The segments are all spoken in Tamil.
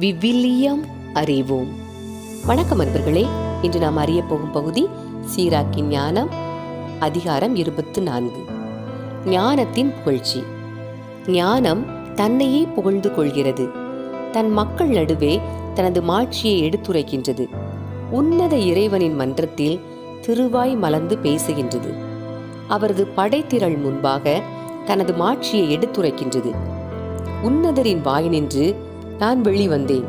விவிலியம் அறிவோம். வணக்கம் அன்பர்களே இன்று நாம் அறிய போகும் பகுதி சீராக்கின் ஞானம் அதிகாரம் இருபத்து நான்கு. ஞானத்தின் புகழ்ச்சி. ஞானம் தன்னையே புகழ்ந்து கொள்கிறது. தன் மக்கள் நடுவே தனது மாட்சியை எடுத்துரைக்கின்றது. உன்னத இறைவனின் மன்றத்தில் திருவாய் மலர்ந்து பேசுகின்றது. அவரது படைத்திரள் முன்பாக தனது மாட்சியை எடுத்துரைக்கின்றது. உன்னதரின் வாய் நின்று நான் வெளிவந்தேன்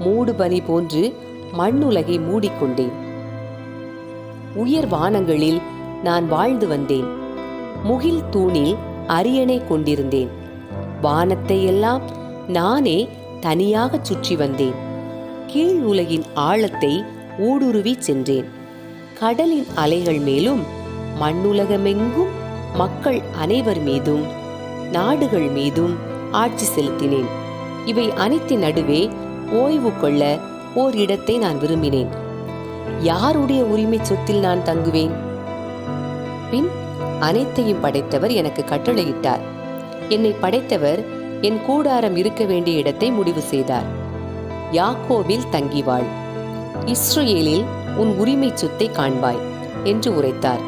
மூடு பனி போன்று மண்ணுலகை மூடிக்கொண்டேன். உயர் வானங்களில் நான் வாழ்ந்து வந்தேன். முகில் தூணில் அரியணை கொண்டிருந்தேன். வானத்தை எல்லாம் நானே தனியாக சுற்றி வந்தேன். கீழ் உலகின் ஆழத்தை ஊடுருவி சென்றேன். கடலின் அலைகள் மேலும் மண்ணுலகமெங்கும் மக்கள் அனைவர் மீதும் நாடுகள் மீதும் ஆட்சி செலுத்தினேன். இவை அனைத்தின் நடுவே ஓய்வு கொள்ள ஓர் இடத்தை நான் விரும்பினேன். யாருடைய உரிமை சொத்தில் நான் தங்குவேன்? பின் அனைத்தையும் படைத்தவர் எனக்கு கட்டளையிட்டார். என்னை படைத்தவர் என் கூடாரம் இருக்க வேண்டிய இடத்தை முடிவு செய்தார். யாக்கோவில் தங்கி வாழ் இஸ்ரேலில் உன் உரிமை சொத்தை காண்பாய் என்று உரைத்தார்.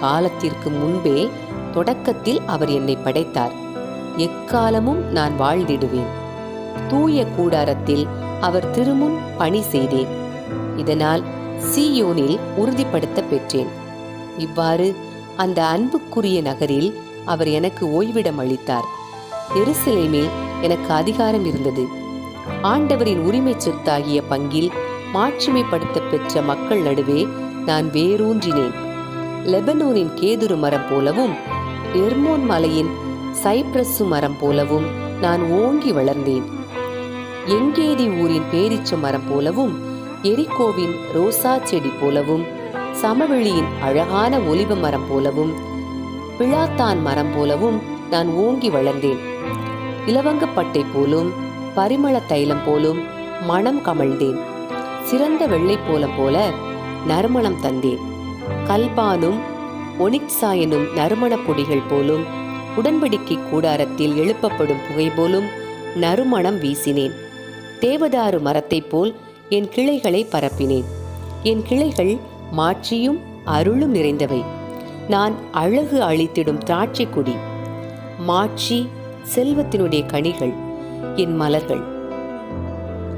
காலத்திற்கு முன்பே தொடக்கத்தில் அவர் என்னை படைத்தார். எக்காலமும் நான் வாழ்ந்திடுவேன். தூய கூடாரத்தில் அவர் திருமுன் பணி செய்தேன். இதனால் சீயோனில் உறுதிப்படுத்த பெற்றேன். இவ்வாறு அந்த அன்புக்குரிய நகரில் அவர் எனக்கு ஓய்விடம் அளித்தார். எருசலேமில் எனக்கு அதிகாரம் இருந்தது. ஆண்டவரின் உரிமை சொத்தாகிய பங்கில் மாட்சிமைப்படுத்த பெற்ற மக்கள் நடுவே நான் வேரூன்றினேன். லெபனோனின் கேதுரு மரம் போலவும் எர்மோன் மலையின் சைப்ரஸு மரம் போலவும் நான் ஓங்கி வளர்ந்தேன். எங்கேதி ஊரின் பேரிச்ச மரம் போலவும் எரிக்கோவின் ரோசா செடி போலவும் சமவெளியின் அழகான ஒலிவ மரம் போலவும் பிழாத்தான் மரம் போலவும் நான் ஓங்கி வளர்ந்தேன். இலவங்கப்பட்டை போலும் பரிமள தைலம் போலும் மணம் கமழ்ந்தேன். சிறந்த வெள்ளை போலம் போல நறுமணம் தந்தேன். கல்பானும் ஒனிக்ஸா எனும் நறுமணப் பொடிகள் போலும் உடன்படிக்கை கூடாரத்தில் எழுப்பப்படும் புகை போலும் நறுமணம் வீசினேன். தேவதாரு மரத்தைப் போல் என் கிளைகளை பரப்பினேன். என் கிளைகள் மாட்சியும் அருளும் நிறைந்தவை. நான் அழகு அளித்திடும் திராட்சை கொடி. மாட்சி செல்வத்தினுடைய கனிகள் என் மலர்கள்.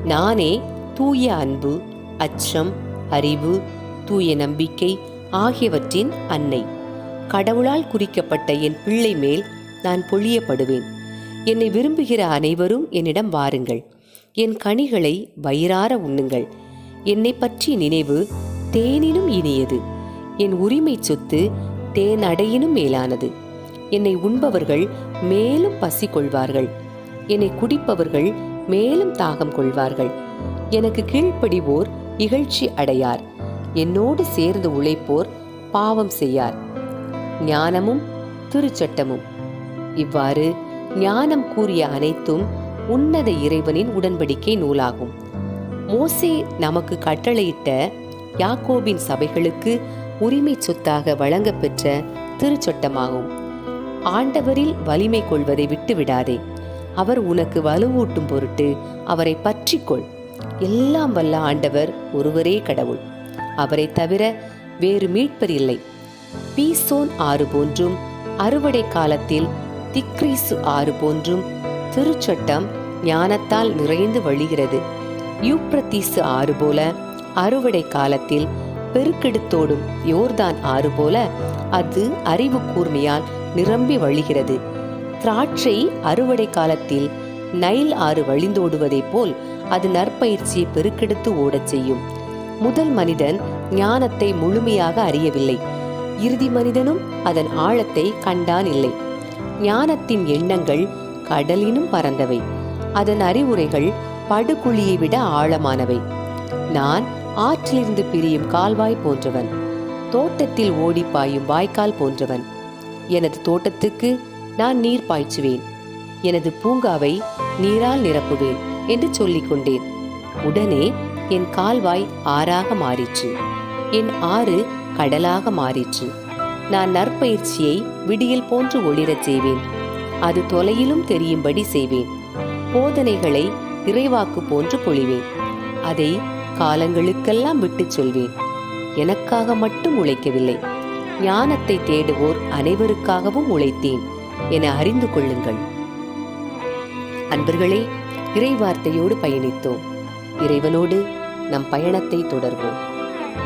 நானே தூய அன்பு அச்சம் அறிவு தூய நம்பிக்கை ஆகியவற்றின் அன்னை. கடவுளால் குறிக்கப்பட்ட என் பிள்ளை மேல் நான் பொழியப்படுவேன். என்னை விரும்புகிற அனைவரும் என்னிடம் வாருங்கள். என் கனிகளை வயிறார உண்ணுங்கள். என்னை பற்றி நினைவு தேனினும் இனியது. என் உரிமை சொத்து தேனடையினும் மேலானது. என்னை உண்பவர்கள் மேலும் பசி கொள்வார்கள் என்னை குடிப்பவர்கள் மேலும் தாகம் கொள்வார்கள். எனக்கு கீழ்ப்படிவோர் இகழ்ச்சி அடையார். என்னோடு சேர்ந்து உழைப்போர் பாவம் செய்யார். ஞானமும் திருச்சட்டமும். இவ்வாறு ஞானம் கூறிய அனைத்தும் உன்னத இறைவனின் உடன்படிக்கை நூலாகும். மோசே நமக்கு கட்டளையிட்ட யாக்கோபின் சபைகளுக்கு உரிமை சொத்தாக வழங்கப்பெற்ற திருச்சட்டமாகும். ஆண்டவரில் வலிமை கொள்வதை விட்டு விடாதே அவர் உனக்கு வலுவூட்டும் பொருட்டு அவரை பற்றிக்கொள். எல்லாம் வல்ல ஆண்டவர் ஒருவரே கடவுள். அவரை தவிர வேறு மீட்பர் இல்லை. பீசோன் ஆறு போன்றும் அறுவடை காலத்தில் திக்ரீசு ஆறு போன்றும் திருச்சட்டம் ஞானத்தால் நிறைந்து வழிகிறது. யூப்ரத்தீசு ஆறு போல அறுவடை காலத்தில் பெருக்கெடுத்தோடும் யோர்தான் ஆறு போல அது அறிவு கூர்மையால் நிரம்பி வழிகிறது. திராட்சை அறுவடை காலத்தில் நைல் ஆறு வழிந்தோடுவதைப் போல் அது நற்பயிற்சியை பெருக்கெடுத்து ஓடச் செய்யும். முதல் மனிதன் ஞானத்தை முழுமையாக அறியவில்லை. இறுதி மனிதனும் அதன் ஆழத்தை கண்டான் இல்லை. ஞானத்தின் எண்ணங்கள் கடலினும் பறந்தவை. அதன் அறிவுரைகள் படுகுழியை விட ஆழமானவை. நான் ஆற்றிலிருந்து பிரியும் கால்வாய் போன்றவன். தோட்டத்தில் ஓடி பாயும் வாய்க்கால் போன்றவன். எனது தோட்டத்துக்கு நான் நீர் பாய்ச்சுவேன். எனது பூங்காவை நீரால் நிரப்புவேன் என்று சொல்லிக் கொண்டேன். உடனே என் கால்வாய் ஆறாக மாறிற்று. என் ஆறு கடலாக மாறிற்று. நான் நற்பயிற்சியை விடியல் போன்று ஒளிரச் செய்வேன். அது தொலையிலும் தெரியும்படி செய்வேன். போதனைகளை இறைவாக்கு போன்று பொழிவேன். அதை காலங்களுக்கெல்லாம் விட்டுச் சொல்வேன். எனக்காக மட்டும் உழைக்கவில்லை. ஞானத்தை தேடுவோர் அனைவருக்காகவும் உழைத்தேன் என அறிந்து கொள்ளுங்கள். அன்பர்களே இறைவார்த்தையோடு பயணித்தோம். இறைவனோடு நம் பயணத்தை தொடர்வோம்.